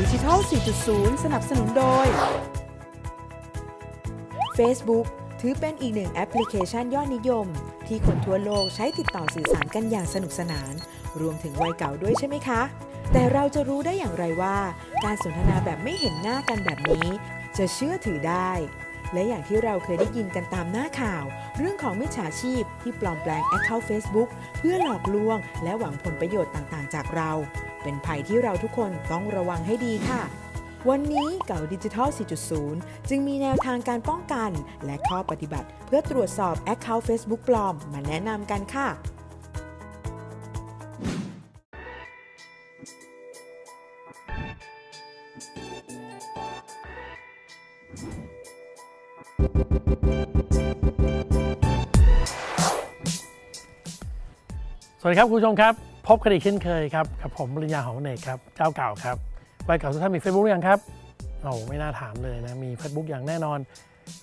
ดิจิทัล 4.0 สนับสนุนโดย Facebook ถือเป็นอีกหนึ่งแอปพลิเคชันยอดนิยม ที่คนทั่วโลกใช้ติดต่อสื่อสารกันอย่างสนุกสนาน รวมถึงวัยเก่าด้วยใช่ไหมคะ แต่เราจะรู้ได้อย่างไรว่า การสนทนาแบบไม่เห็นหน้ากันแบบนี้ จะเชื่อถือได้ และอย่างที่เราเคยได้ยินกันตามหน้าข่าว เรื่องของมิจฉาชีพที่ปลอมแปลง Account Facebook เพื่อหลอกลวง และหวังผลประโยชน์ต่างๆ จากเรา เป็นภัยที่เราทุกคนต้องระวังให้ดีค่ะ วันนี้เก่าดิจิทัล 4.0 จึงมีแนวทางการป้องกัน และข้อปฏิบัติ เพื่อตรวจสอบ Account Facebook ปลอมมาแนะนำกันค่ะ สวัสดีครับคุณผู้ชมครับ พบกันอีกเช่นเคยครับกับผมปริญญาหอมเนกครับ เจ้าเก่าครับวัยเก่าทุกท่านมี Facebook หรือยังครับโอ้ไม่น่าถามเลยนะ มี Facebook อย่างแน่นอน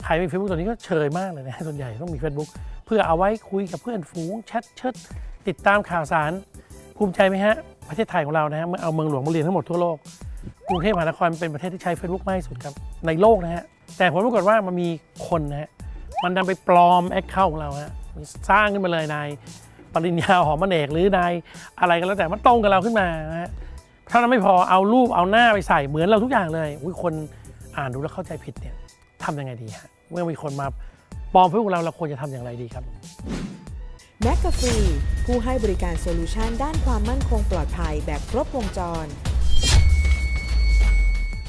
ใครมี Facebook ตอนนี้ก็เชยมากเลยนะส่วนใหญ่ต้องมี Facebook เพื่อเอาไว้คุยกับเพื่อนฝูงแชทเชิดติดตามข่าวสาร ภูมิใจไหมฮะ ประเทศไทยของเรานะฮะเมื่อเอาเมืองหลวงมาเรียนทั้งหมดทั่วโลกกรุงเทพมหานครเป็นประเทศที่ใช้ Facebook มากที่สุดครับในโลกนะฮะ แต่ผลปรากฏว่ามันมีคนนะฮะมันดันไปปลอมแอคเคาท์ของเราฮะสร้างขึ้นมาเลยนายปริญญาหอมอเนกหรือนายอะไรก็แล้วแต่มันตรงกับเราขึ้นมานะฮะเท่านั้นไม่พอเอารูปเอาหน้าไปใส่เหมือนเราทุกอย่างเลยอุ้ยคนอ่านดูแล้วเข้าใจผิดเนี่ยทำยังไงดีฮะเมื่อมีคนมาปลอมเพื่อเราเราควรจะทำอย่างไรดีครับ m c a f e e ผู้ให้บริการโซลูชันด้านความมั่นคงปลอดภัยแบบครบวงจร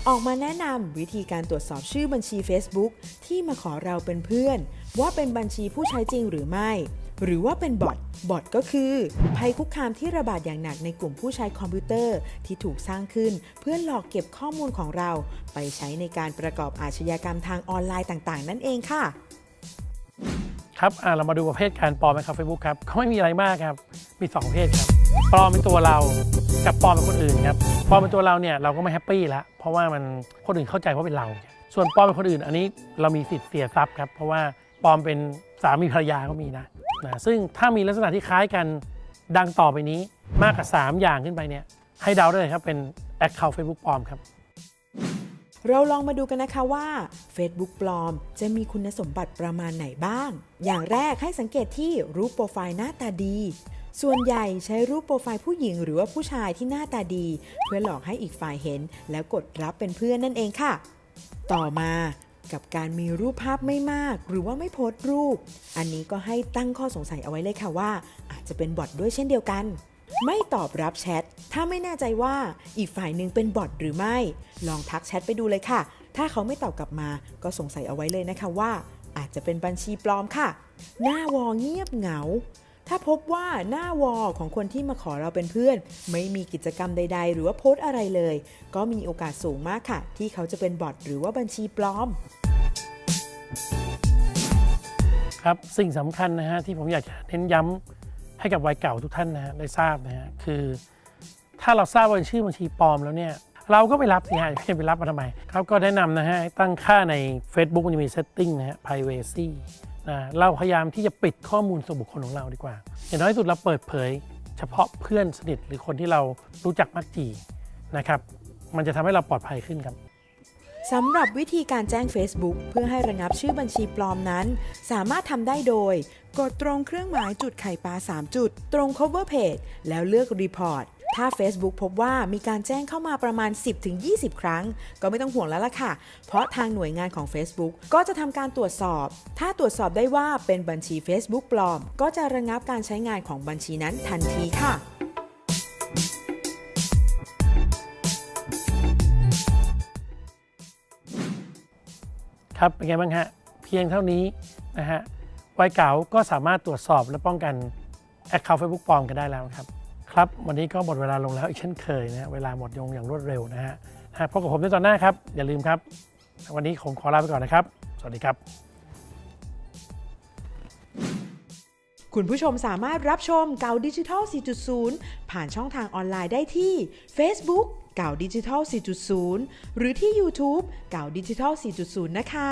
ออกมาแนะนำวิธีการตรวจสอบชื่อบัญชี Facebook ที่มาขอเราเป็นเพื่อน ว่าเป็นบัญชีผู้ใช้จริงหรือไม่ หรือว่าเป็นบอทบอทก็คือ ภัยคุกคามที่ระบาดอย่างหนักในกลุ่มผู้ใช้คอมพิวเตอร์ที่ถูกสร้างขึ้น เพื่อหลอกเก็บข้อมูลของเรา ไปใช้ในการประกอบอาชญากรรมทางออนไลน์ต่างๆ นั่นเองค่ะ ครับอะเรามาดูประเภทการปลอมในครับเฟซบุ๊กครับเขาไม่มีอะไรมากครับ มีสองประเภทครับ ปลอมเป็นตัวเรา กับปลอมเป็นคนอื่นครับ ปลอมเป็นตัวเราเนี่ยเราก็ไม่แฮปปี้แล้วเพราะว่ามันคนอื่นเข้าใจว่าเป็นเรา ส่วนปลอมเป็นคนอื่น อันนี้เรามีสิทธิ์เสียทรัพย์ครับ เพราะว่าปลอมเป็นสามีภรรยาก็มีนะนะ ซึ่งถ้ามีลักษณะที่คล้ายกันดังต่อไปนี้มากกว่า 3 อย่างขึ้นไปเนี่ยให้เดาได้เลยครับเป็น Account Facebook ปลอมครับ เราลองมาดูกันนะคะว่า Facebook ปลอมจะมีคุณสมบัติประมาณไหนบ้าง อย่างแรกให้สังเกตที่รูปโปรไฟล์หน้าตาดี ส่วนใหญ่ใช้รูปโปรไฟล์ผู้หญิงหรือว่าผู้ชายที่หน้าตาดี เพื่อหลอกให้อีกฝ่ายเห็น แล้วกดรับเป็นเพื่อนนั่นเองค่ะ ต่อมากับการมีรูปภาพไม่มาก หรือว่าไม่โพสต์รูป อันนี้ก็ให้ตั้งข้อสงสัยเอาไว้เลยค่ะว่า อาจจะเป็นบอทด้วยเช่นเดียวกัน ไม่ตอบรับแชท ถ้าไม่แน่ใจว่าอีกฝ่ายหนึ่งเป็นบอทหรือไม่ ลองทักแชทไปดูเลยค่ะ ถ้าเขาไม่ตอบกลับมา ก็สงสัยเอาไว้เลยนะคะว่า อาจจะเป็นบัญชีปลอมค่ะ หน้าวอเงียบเหงา ถ้าพบว่าหน้าวอของคนที่มาขอเราเป็นเพื่อน ไม่มีกิจกรรมใด ๆ หรือว่าโพสอะไรเลย ก็มีโอกาสสูงมากค่ะ ที่เขาจะเป็นบอทหรือว่าบัญชีปลอมครับสิ่งสำคัญนะฮะที่ผมอยากจะเน้นย้ำ ให้กับวัยเก่าทุกท่านนะฮะได้ทราบนะฮะคือถ้าเราทราบว่าเป็นชื่อบัญชีปลอมแล้วเนี่ยเราก็ไปรับสิฮะไม่ไปรับมาทำไมครับก็แนะนำนะฮะตั้งค่าใน Facebook มันจะมี setting นะฮะ privacy นะเราพยายามที่จะปิดข้อมูลส่วนบุคคลของเราดีกว่า อย่างน้อยสุดเราเปิดเผย เฉพาะเพื่อนสนิทหรือคนที่เรารู้จักมักจีนะครับ มันจะทำให้เราปลอดภัยขึ้นครับ สำหรับวิธีการแจ้ง Facebook เพื่อให้ระงับชื่อบัญชีปลอมนั้น สามารถทำได้โดย กดตรงเครื่องหมายจุดไข่ปลา 3 จุด ตรง cover page แล้วเลือก report ถ้า Facebook พบว่ามีการแจ้งเข้ามาประมาณ 10-20 ครั้ง ก็ไม่ต้องห่วงแล้วล่ะค่ะ เพราะทางหน่วยงานของ Facebook ก็จะทำการตรวจสอบ ถ้าตรวจสอบได้ว่าเป็นบัญชี Facebook ปลอม ก็จะระงับการใช้งานของบัญชีนั้นทันทีค่ะ ครับเป็นไงบ้างฮะเพียงเท่านี้นะฮะวัยเก่าก็สามารถตรวจสอบและป้องกันแอคเคาท์เฟซบุ๊กปลอมกันได้แล้วครับครับ วันนี้ก็หมดเวลาลงแล้วอีกเช่นเคยนะเวลาหมดยงอย่างรวดเร็วนะฮะพบกับผมในตอนหน้าครับ อย่าลืมครับ วันนี้ผมขอลาไปก่อนนะครับ สวัสดีครับ คุณผู้ชมสามารถรับชมเก่าดิจิทัล 4.0 ผ่านช่องทางออนไลน์ได้ที่ Facebook เก่าดิจิทัล 4.0 หรือที่ YouTube เก่าดิจิทัล 4.0 นะคะ